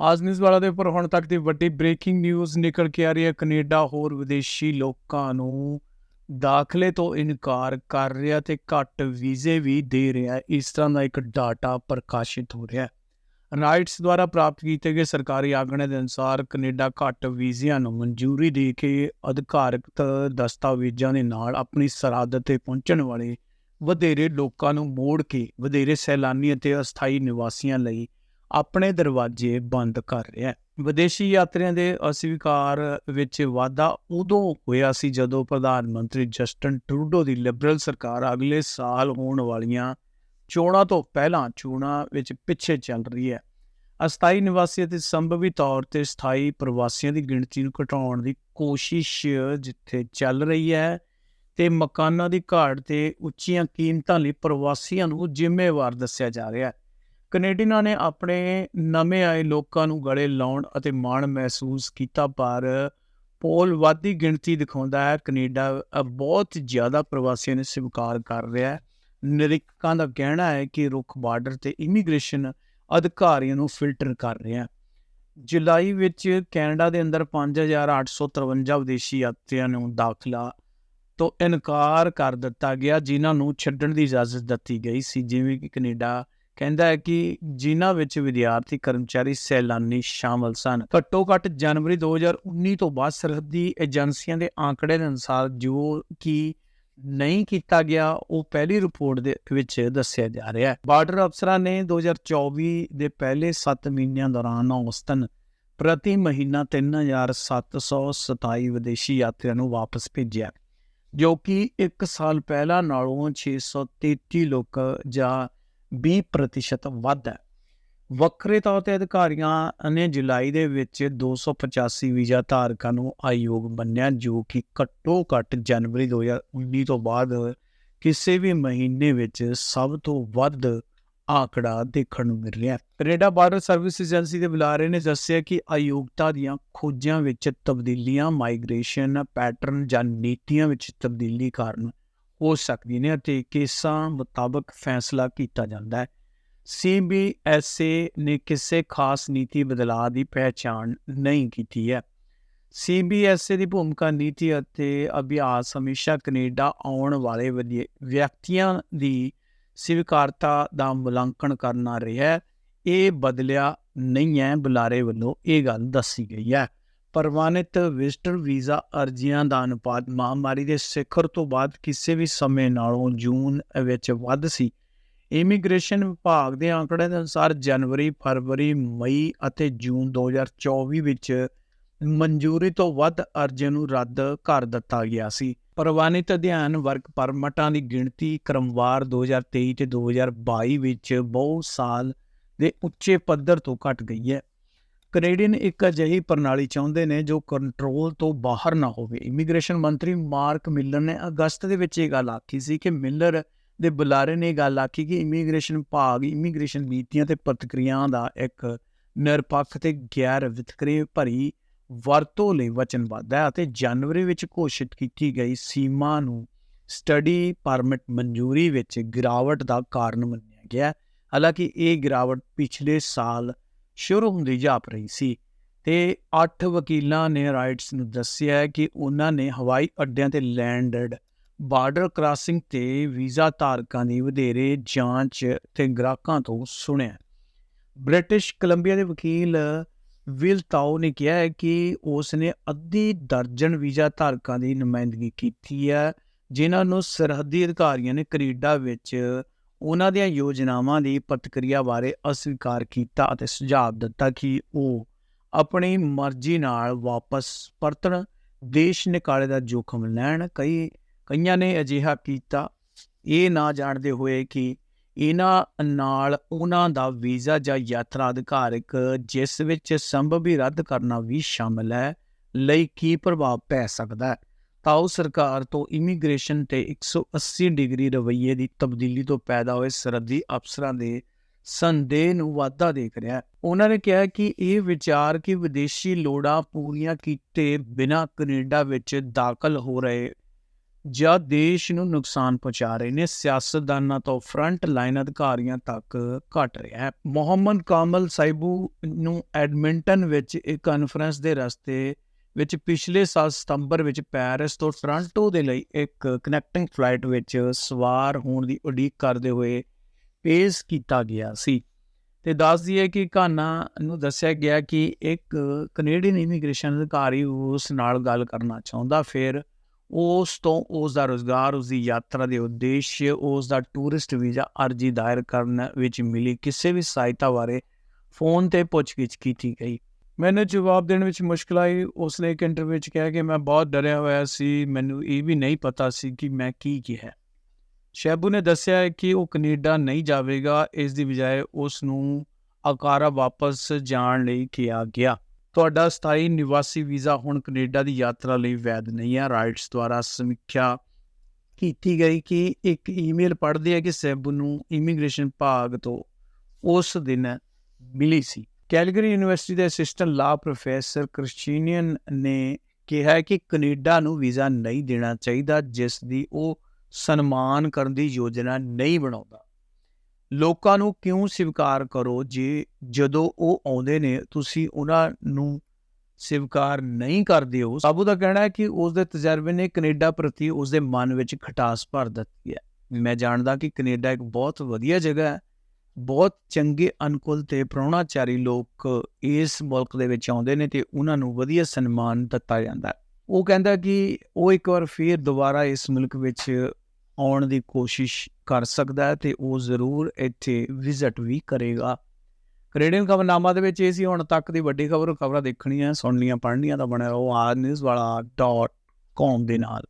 ਆਜ ਨਿਊਜ਼ ਦੇ ਉੱਪਰ ਹੁਣ ਤੱਕ ਦੀ ਵੱਡੀ ਬ੍ਰੇਕਿੰਗ ਨਿਊਜ਼ ਨਿਕਲ ਕੇ ਆ ਰਹੀ ਹੈ। ਕੈਨੇਡਾ ਹੋਰ ਵਿਦੇਸ਼ੀ ਲੋਕਾਂ ਨੂੰ ਦਾਖਲੇ ਤੋਂ ਇਨਕਾਰ ਕਰ ਰਿਹਾ ਤੇ ਘੱਟ ਵੀਜ਼ੇ ਵੀ ਦੇ ਰਿਹਾ ਇਸ ਤਰ੍ਹਾਂ ਦਾ ਇੱਕ ਡਾਟਾ ਪ੍ਰਕਾਸ਼ਿਤ ਹੋ ਰਿਹਾ ਹੈ। ਰਾਈਟਸ ਦੁਆਰਾ ਪ੍ਰਾਪਤ ਕੀਤੇ ਗਏ ਸਰਕਾਰੀ ਆંકੜੇ ਦੇ ਅਨੁਸਾਰ ਕੈਨੇਡਾ ਘੱਟ ਵੀਜ਼ਿਆਂ ਨੂੰ ਮਨਜ਼ੂਰੀ ਦੇ ਕੇ ਅਧਿਕਾਰਤ ਦਸਤਾਵੇਜ਼ਾਂ ਦੇ ਨਾਲ ਆਪਣੀ ਸਰਹੱਦ ਤੇ ਪਹੁੰਚਣ ਵਾਲੇ ਵਧੇਰੇ ਲੋਕਾਂ ਨੂੰ ਮੋੜ ਕੇ ਵਧੇਰੇ ਸੈਲਾਨੀ ਅਤੇ ਅਸਥਾਈ ਨਿਵਾਸੀਆਂ ਲਈ ਆਪਣੇ ਦਰਵਾਜ਼ੇ ਬੰਦ ਕਰ ਰਿਹਾ ਹੈ। ਵਿਦੇਸ਼ੀ ਯਾਤਰੀਆਂ ਦੇ ਅਸਵੀਕਾਰ ਵਿੱਚ ਵਾਧਾ ਉਦੋਂ ਹੋਇਆ ਸੀ ਜਦੋਂ ਪ੍ਰਧਾਨ ਮੰਤਰੀ ਜਸਟਨ ਟਰੂਡੋ ਦੀ ਲਿਬਰਲ ਸਰਕਾਰ ਅਗਲੇ ਸਾਲ ਹੋਣ ਵਾਲੀਆਂ ਚੋਣਾਂ ਤੋਂ ਪਹਿਲਾਂ ਚੋਣਾਂ ਵਿੱਚ ਪਿੱਛੇ ਚੱਲ ਰਹੀ ਹੈ। ਅਸਥਾਈ ਨਿਵਾਸੀ ਅਤੇ ਸੰਭਵੀ ਤੌਰ ਤੇ ਸਥਾਈ ਪ੍ਰਵਾਸੀਆਂ ਦੀ ਗਿਣਤੀ ਨੂੰ ਘਟਾਉਣ ਦੀ ਕੋਸ਼ਿਸ਼ ਜਿੱਥੇ ਚੱਲ ਰਹੀ ਹੈ ਤੇ ਮਕਾਨਾਂ ਦੀ ਘਾਟ ਤੇ ਉੱਚੀਆਂ ਕੀਮਤਾਂ ਲਈ ਪ੍ਰਵਾਸੀਆਂ ਨੂੰ ਜ਼ਿੰਮੇਵਾਰ ਦੱਸਿਆ ਜਾ ਰਿਹਾ ਹੈ। ਕੈਨੇਡੀਅਨਾਂ ਨੇ ਆਪਣੇ ਨਵੇਂ ਆਏ ਲੋਕਾਂ ਨੂੰ ਗਲੇ ਲਾਉਣ ਅਤੇ ਮਾਣ ਮਹਿਸੂਸ ਕੀਤਾ, ਪਰ ਪੋਲ ਵਾਧੀ ਗਿਣਤੀ ਦਿਖਾਉਂਦਾ ਹੈ, ਕੈਨੇਡਾ ਬਹੁਤ ਜ਼ਿਆਦਾ ਪ੍ਰਵਾਸੀਆਂ ਨੇ ਸਵੀਕਾਰ ਕਰ ਰਿਹਾ ਹੈ। ਨਿਰੀਖਕਾਂ ਦਾ ਕਹਿਣਾ ਹੈ ਕਿ ਰੁੱਖ ਬਾਰਡਰ ਤੇ ਇਮੀਗ੍ਰੇਸ਼ਨ ਅਧਿਕਾਰੀਆਂ ਨੂੰ ਫਿਲਟਰ ਕਰ ਰਿਹਾ ਹੈ। ਜੁਲਾਈ ਵਿੱਚ ਕੈਨੇਡਾ ਦੇ ਅੰਦਰ 5853 ਵਿਦੇਸ਼ੀ ਯਾਤਰੀਆਂ ਨੂੰ ਦਾਖਲਾ ਤੋਂ ਇਨਕਾਰ ਕਰ ਦਿੱਤਾ ਗਿਆ, ਜਿਨ੍ਹਾਂ ਨੂੰ ਛੱਡਣ ਦੀ ਇਜਾਜ਼ਤ ਦਿੱਤੀ ਗਈ ਸੀ। ਜਿਵੇਂ ਕਿ ਕੈਨੇਡਾ ਕਹਿੰਦਾ ਹੈ ਕਿ ਜਿਨ੍ਹਾਂ ਵਿੱਚ ਵਿਦਿਆਰਥੀ, ਕਰਮਚਾਰੀ, ਸੈਲਾਨੀ ਸ਼ਾਮਲ ਸਨ। ਘੱਟੋ ਘੱਟ ਜਨਵਰੀ 2019 ਤੋਂ ਬਾਅਦ ਸਰਹੱਦੀ ਏਜੰਸੀਆਂ ਦੇ ਆંકੜੇ ਦੇ ਅਨੁਸਾਰ ਜੋ ਕਿ ਨਹੀਂ ਕੀਤਾ ਗਿਆ, ਉਹ ਪਹਿਲੀ ਰਿਪੋਰਟ ਦੇ ਵਿੱਚ ਦੱਸਿਆ ਜਾ ਰਿਹਾ ਹੈ। ਬਾਰਡਰ ਅਫਸਰਾਂ ਨੇ 2024 ਦੇ ਪਹਿਲੇ 7 ਮਹੀਨਿਆਂ ਦੌਰਾਨ ਔਸਤਨ ਪ੍ਰਤੀ ਮਹੀਨਾ 3727 ਵਿਦੇਸ਼ੀ ਯਾਤਰੀਆਂ ਨੂੰ ਵਾਪਸ ਭੇਜਿਆ ਜੋ ਕਿ 1 ਸਾਲ ਪਹਿਲਾਂ ਨਾਲੋਂ 633 ਲੋਕ ਜਾਂ 20% ਵੱਧ ਹੈ। ਵੱਖਰੇ ਤੌਰ ਤੇ ਅਧਿਕਾਰੀਆਂ ਨੇ ਜੁਲਾਈ ਦੇ ਵਿੱਚ 285 ਵੀਜ਼ਾ ਧਾਰਕਾਂ ਨੂੰ ਆਯੋਗ ਮੰਨਿਆ ਜੋ ਕਿ ਘੱਟੋ ਘੱਟ ਜਨਵਰੀ 2019 ਤੋਂ ਬਾਅਦ ਕਿਸੇ ਵੀ ਮਹੀਨੇ ਵਿੱਚ ਸਭ ਤੋਂ ਵੱਧ ਆંકੜਾ ਦੇਖਣ ਨੂੰ ਮਿਲ ਰਿਹਾ ਹੈ। ਕੈਨੇਡਾ ਬਾਰਡਰ ਸਰਵਿਸ ਏਜੰਸੀ ਦੇ ਬੁਲਾਰੇ ਨੇ ਦੱਸਿਆ ਕਿ ਆਯੋਗਤਾ ਦੀਆਂ ਖੋਜਾਂ ਵਿੱਚ ਤਬਦੀਲੀਆਂ, ਮਾਈਗ੍ਰੇਸ਼ਨ ਪੈਟਰਨ ਜਾਂ ਨੀਤੀਆਂ ਵਿੱਚ ਤਬਦੀਲੀ ਕਾਰਨ ਹੋ ਸਕਦੀ ਨੇ ਅਤੇ ਕੇਸਾਂ ਮੁਤਾਬਕ ਫੈਸਲਾ ਕੀਤਾ ਜਾਂਦਾ ਹੈ। ਸੀਬੀਐਸਏ ਨੇ ਕਿਸੇ ਖਾਸ ਨੀਤੀ ਬਦਲਾਅ ਦੀ ਪਹਿਚਾਣ ਨਹੀਂ ਕੀਤੀ ਹੈ। ਸੀਬੀਐਸਏ ਦੀ ਭੂਮਿਕਾ ਨੀਤੀ ਅਤੇ ਅਭਿਆਸ ਹਮੇਸ਼ਾ ਕੈਨੇਡਾ ਆਉਣ ਵਾਲੇ ਵਿਅਕਤੀਆਂ ਦੀ ਸਵੀਕਾਰਤਾ ਦਾ ਮੁਲਾਂਕਣ ਕਰਨਾ ਰਿਹਾ ਇਹ ਬਦਲਿਆ ਨਹੀਂ ਹੈ। ਬੁਲਾਰੇ ਵੱਲੋਂ ਇਹ ਗੱਲ ਦੱਸੀ ਗਈ ਹੈ। ਪ੍ਰਵਾਨਿਤ ਵਿਜ਼ਟਰ ਵੀਜ਼ਾ ਅਰਜ਼ੀਆਂ ਦਾ ਅਨੁਪਾਤ ਮਹਾਮਾਰੀ ਦੇ ਸਿਖਰ ਤੋਂ ਬਾਅਦ ਕਿਸੇ ਵੀ ਸਮੇਂ ਨਾਲੋਂ ਜੂਨ ਵਿੱਚ ਵੱਧ ਸੀ। ਇਮੀਗ੍ਰੇਸ਼ਨ ਵਿਭਾਗ ਦੇ ਅੰਕੜੇ ਦੇ ਅਨੁਸਾਰ ਜਨਵਰੀ, ਫਰਵਰੀ, ਮਈ ਅਤੇ ਜੂਨ 2024 ਵਿੱਚ ਮਨਜ਼ੂਰੀ ਤੋਂ ਵੱਧ ਅਰਜ਼ੀਆਂ ਨੂੰ ਰੱਦ ਕਰ ਦਿੱਤਾ ਗਿਆ ਸੀ। ਪ੍ਰਵਾਨਿਤ ਅਧਿਐਨ ਵਰਕ ਪਰਮਟਾਂ ਦੀ ਗਿਣਤੀ ਕ੍ਰਮਵਾਰ 2023 ਤੇ 2022 ਵਿੱਚ ਬਹੁ ਸਾਲ ਦੇ ਉੱਚੇ ਪੱਧਰ ਤੋਂ ਘਟ ਗਈ ਹੈ। ਕੈਨੇਡੀਅਨ ਇੱਕ ਅਜਿਹੀ ਪ੍ਰਣਾਲੀ ਚਾਹੁੰਦੇ ਨੇ ਜੋ ਕੰਟਰੋਲ ਤੋਂ ਬਾਹਰ ਨਾ ਹੋਵੇ। ਇਮੀਗ੍ਰੇਸ਼ਨ ਮੰਤਰੀ ਮਾਰਕ ਮਿਲਰ ਨੇ ਅਗਸਤ ਦੇ ਵਿੱਚ ਇਹ ਗੱਲ ਆਖੀ ਸੀ ਕਿ ਮਿਲਰ ਦੇ ਬੁਲਾਰੇ ਨੇ ਗੱਲ ਆਖੀ ਕਿ ਇਮੀਗ੍ਰੇਸ਼ਨ ਭਾਗ, ਇਮੀਗ੍ਰੇਸ਼ਨ ਨੀਤੀਆਂ ਤੇ ਪ੍ਰਤੀਕਿਰਿਆਵਾਂ ਦਾ ਇੱਕ ਨਿਰਪੱਖ ਤੇ ਗੈਰ ਵਿਤਕਰੇ ਭਰੀ ਵਰਤੋਂ ਲਈ ਵਚਨਬੱਧ ਹੈ ਅਤੇ ਜਨਵਰੀ ਵਿੱਚ ਘੋਸ਼ਿਤ ਕੀਤੀ ਗਈ ਸੀਮਾ ਨੂੰ ਸਟੱਡੀ ਪਰਮਿਟ ਮਨਜ਼ੂਰੀ ਵਿੱਚ ਗਿਰਾਵਟ ਦਾ ਕਾਰਨ ਮੰਨਿਆ ਗਿਆ ਹਾਲਾਂਕਿ ਇਹ ਗਿਰਾਵਟ ਪਿਛਲੇ ਸਾਲ ਸ਼ੁਰੂ ਹੁੰਦੀ ਜਾਪ ਰਹੀ ਸੀ ਤੇ 8 ਵਕੀਲਾਂ ਨੇ ਰਾਈਟਸ ਨੂੰ ਦੱਸਿਆ ਕਿ ਉਹਨਾਂ ਨੇ ਹਵਾਈ ਅੱਡਿਆਂ ਤੇ ਲੈਂਡਡ ਬਾਰਡਰ ਕ੍ਰਾਸਿੰਗ ਤੇ ਵੀਜ਼ਾ ਧਾਰਕਾਂ ਦੀ ਵਧੇਰੇ ਜਾਂਚ ਤੇ ਗ੍ਰਾਹਕਾਂ ਤੋਂ ਸੁਣਿਆ। ਬ੍ਰਿਟਿਸ਼ ਕੋਲੰਬੀਆ ਦੇ ਵਕੀਲ ਵਿਲ ਤਾਓ ਨੇ ਕਿਹਾ ਹੈ ਕਿ ਉਸ ਨੇ ਅੱਧੀ ਦਰਜਨ ਵੀਜ਼ਾ ਧਾਰਕਾਂ ਦੀ ਨੁਮਾਇੰਦਗੀ ਕੀਤੀ ਹੈ, ਜਿਨ੍ਹਾਂ ਨੂੰ ਸਰਹੱਦੀ ਅਧਿਕਾਰੀਆਂ ਨੇ ਕੈਨੇਡਾ ਵਿੱਚ ਉਹਨਾਂ ਦੀਆਂ ਯੋਜਨਾਵਾਂ ਦੀ ਪ੍ਰਤੀਕਿਰਿਆ ਬਾਰੇ ਅਸਵੀਕਾਰ ਕੀਤਾ ਅਤੇ ਸੁਝਾਅ ਦਿੱਤਾ ਕਿ ਉਹ ਆਪਣੀ ਮਰਜ਼ੀ ਨਾਲ ਵਾਪਸ ਪਰਤਣ, ਦੇਸ਼ ਨਿਕਾਲੇ ਦਾ ਜੋਖਮ ਲੈਣ। ਕਈ, ਕਈਆਂ ਨੇ ਅਜਿਹਾ ਕੀਤਾ। ਇਹ ਨਾ ਜਾਣਦੇ ਹੋਏ ਕਿ ਇਹਨਾਂ ਨਾਲ ਉਹਨਾਂ ਦਾ ਵੀਜ਼ਾ ਜਾਂ ਯਾਤਰਾ ਅਧਿਕਾਰਕ, ਜਿਸ ਵਿੱਚ ਸੰਭਵ ਸੰਭਵੀ ਰੱਦ ਕਰਨਾ ਵੀ ਸ਼ਾਮਲ ਹੈ, ਲਈ ਕੀ ਪ੍ਰਭਾਵ ਪੈ ਸਕਦਾ ਹੈ। ਤਾਓ ਸਰਕਾਰ ਤੋਂ ਇਮੀਗ੍ਰੇਸ਼ਨ ਤੇ 180 ਡਿਗਰੀ ਰਵਈਏ ਦੀ ਤਬਦੀਲੀ ਤੋਂ ਪੈਦਾ ਹੋਏ ਸਰਹੱਦੀ ਅਫਸਰਾਂ ਦੇ ਸੰਦੇਹ ਨੂੰ ਵਾਧਾ ਦੇਖ ਰਿਹਾ ਉਹਨਾਂ ਨੇ ਕਿਹਾ ਕਿ ਇਹ ਵਿਚਾਰ ਕਿ ਵਿਦੇਸ਼ੀ ਲੋੜਾਂ ਪੂਰੀਆਂ ਕੀਤੇ ਬਿਨਾਂ ਕੈਨੇਡਾ ਵਿੱਚ ਦਾਖਲ ਹੋ ਰਹੇ ਜਾਂ ਦੇਸ਼ ਨੂੰ ਨੁਕਸਾਨ ਪਹੁੰਚਾ ਰਹੇ ਨੇ, ਸਿਆਸਤਦਾਨਾਂ ਤੋਂ ਫਰੰਟ ਲਾਈਨ ਅਧਿਕਾਰੀਆਂ ਤੱਕ ਘਟ ਰਿਹਾ ਹੈ। ਮੁਹੰਮਦ ਕਾਮਲ ਸਾਈਬੂ ਨੂੰ ਐਡਮਿੰਟਨ ਵਿੱਚ ਇੱਕ ਕਾਨਫਰੰਸ ਦੇ ਰਸਤੇ ਵਿੱਚ ਪਿਛਲੇ ਸਾਲ ਸਤੰਬਰ ਵਿੱਚ ਪੈਰਿਸ ਤੋਂ ਟੋਰਾਂਟੋ ਦੇ ਲਈ ਇੱਕ ਕਨੈਕਟਿੰਗ ਫਲਾਈਟ ਵਿੱਚ ਸਵਾਰ ਹੋਣ ਦੀ ਉਡੀਕ ਕਰਦੇ ਹੋਏ ਪੇਸ਼ ਕੀਤਾ ਗਿਆ ਸੀ। ਤੇ ਦੱਸ ਦਈਏ ਕਿ ਘਾਨਾ ਨੂੰ ਦੱਸਿਆ ਗਿਆ ਕਿ ਇੱਕ ਕੈਨੇਡੀਅਨ ਇਮੀਗ੍ਰੇਸ਼ਨ ਅਧਿਕਾਰੀ ਉਸ ਨਾਲ ਗੱਲ ਕਰਨਾ ਚਾਹੁੰਦਾ, ਫਿਰ ਉਸ ਤੋਂ ਉਸ ਦਾ ਰੋਜ਼ਗਾਰ ਉਸ ਦੀ ਯਾਤਰਾ ਦੇ ਉਦੇਸ਼ ਉਸ ਦਾ ਟੂਰਿਸਟ ਵੀਜ਼ਾ ਅਰਜ਼ੀ ਦਾਇਰ ਕਰਨ ਵਿੱਚ ਮਿਲੀ। ਕਿਸੇ ਵੀ ਸਹਾਇਤਾ ਬਾਰੇ ਫੋਨ ਤੇ ਪੁੱਛਗਿੱਛ ਕੀਤੀ ਗਈ। ਮੈਨੂੰ ਜਵਾਬ ਦੇਣ ਵਿੱਚ ਮੁਸ਼ਕਲ ਆਈ। ਉਸਨੇ ਇੱਕ ਇੰਟਰਵਿਊ ਵਿੱਚ ਕਿਹਾ ਕਿ ਮੈਂ ਬਹੁਤ ਡਰਿਆ ਹੋਇਆ ਸੀ। ਮੈਨੂੰ ਇਹ ਵੀ ਨਹੀਂ ਪਤਾ ਸੀ ਕਿ ਮੈਂ ਕੀ ਕਿਹਾ। ਸ਼ੈਬੂ ਨੇ ਦੱਸਿਆ ਹੈ ਕਿ ਉਹ ਕੈਨੇਡਾ ਨਹੀਂ ਜਾਵੇਗਾ। ਇਸ ਦੀ ਬਜਾਏ ਉਸ ਨੂੰ ਅਕਾਰਾ ਵਾਪਸ ਜਾਣ ਲਈ ਕਿਹਾ ਗਿਆ। ਤੁਹਾਡਾ ਸਥਾਈ ਨਿਵਾਸੀ ਵੀਜ਼ਾ ਹੁਣ ਕੈਨੇਡਾ ਦੀ ਯਾਤਰਾ ਲਈ ਵੈਧ ਨਹੀਂ ਹੈ। ਰਾਈਟਸ ਦੁਆਰਾ ਸਮੀਖਿਆ ਕੀਤੀ ਗਈ ਕਿ ਇੱਕ ਈਮੇਲ ਪੜ੍ਹਦੀ ਹੈ ਕਿ ਸੈਬੂ ਨੂੰ ਇਮੀਗ੍ਰੇਸ਼ਨ ਭਾਗ ਤੋਂ ਉਸ ਦਿਨ ਮਿਲੀ ਸੀ। ਕੈਲਗਰੀ ਯੂਨੀਵਰਸਿਟੀ ਦੇ ਅਸਿਸਟੈਂਟ ਲਾ ਪ੍ਰੋਫੈਸਰ ਕ੍ਰਿਸਚੀਨੀਅਨ ਨੇ ਕਿਹਾ ਕਿ ਕੈਨੇਡਾ ਨੂੰ ਵੀਜ਼ਾ ਨਹੀਂ ਦੇਣਾ ਚਾਹੀਦਾ, ਜਿਸ ਦੀ ਉਹ ਸਨਮਾਨ ਕਰਨ ਦੀ ਯੋਜਨਾ ਨਹੀਂ ਬਣਾਉਂਦਾ। ਲੋਕਾਂ ਨੂੰ ਕਿਉਂ ਸਵੀਕਾਰ ਕਰੋ ਜੇ ਜਦੋਂ ਉਹ ਆਉਂਦੇ ਨੇ, ਤੁਸੀਂ ਉਹਨਾਂ ਨੂੰ ਸਵੀਕਾਰ ਨਹੀਂ ਕਰਦੇ ਹੋ? ਸਾਬੂ ਦਾ ਕਹਿਣਾ ਹੈ ਕਿ ਉਸ ਦੇ ਤਜਰਬੇ ਨੇ ਕੈਨੇਡਾ ਪ੍ਰਤੀ ਉਸ ਦੇ ਮਨ ਵਿੱਚ ਖਟਾਸ ਭਰ ਦਿੱਤੀ ਹੈ। ਮੈਂ ਜਾਣਦਾ ਕਿ ਕੈਨੇਡਾ ਇੱਕ ਬਹੁਤ ਵਧੀਆ ਜਗ੍ਹਾ ਹੈ। ਬਹੁਤ ਚੰਗੇ, ਅਨੁਕੂਲ ਤੇ ਪ੍ਰਾਹੁਣਾਚਾਰੀ ਲੋਕ ਇਸ ਮੁਲਕ ਦੇ ਵਿੱਚ ਆਉਂਦੇ ਨੇ ਤੇ ਉਹਨਾਂ ਨੂੰ ਵਧੀਆ ਸਨਮਾਨ ਦਿੱਤਾ ਜਾਂਦਾ। ਉਹ ਕਹਿੰਦਾ ਕਿ ਉਹ ਇੱਕ ਵਾਰ ਫੇਰ ਦੁਬਾਰਾ ਇਸ ਮੁਲਕ ਵਿੱਚ ਆਉਣ ਦੀ ਕੋਸ਼ਿਸ਼ ਕਰ ਸਕਦਾ ਹੈ ਤੇ ਉਹ ਜ਼ਰੂਰ ਇੱਥੇ ਵਿਜ਼ਿਟ ਵੀ ਕਰੇਗਾ। ਕੈਨੇਡੀਅਨ ਖਬਰਨਾਮਾ ਦੇ ਵਿੱਚ ਇਹ ਸੀ, ਹੁਣ ਤੱਕ ਦੀ ਵੱਡੀ ਖਬਰ, ਖਬਰਾਂ ਦੇਖਣੀਆਂ ਸੁਣਨੀਆਂ ਪੜ੍ਹਨੀਆਂ ਤਾਂ ਬਣਿਆ ਉਹ ਆ ਨਿਊਜ਼ ਵਾਲਾ .com ਦੇ ਨਾਲ।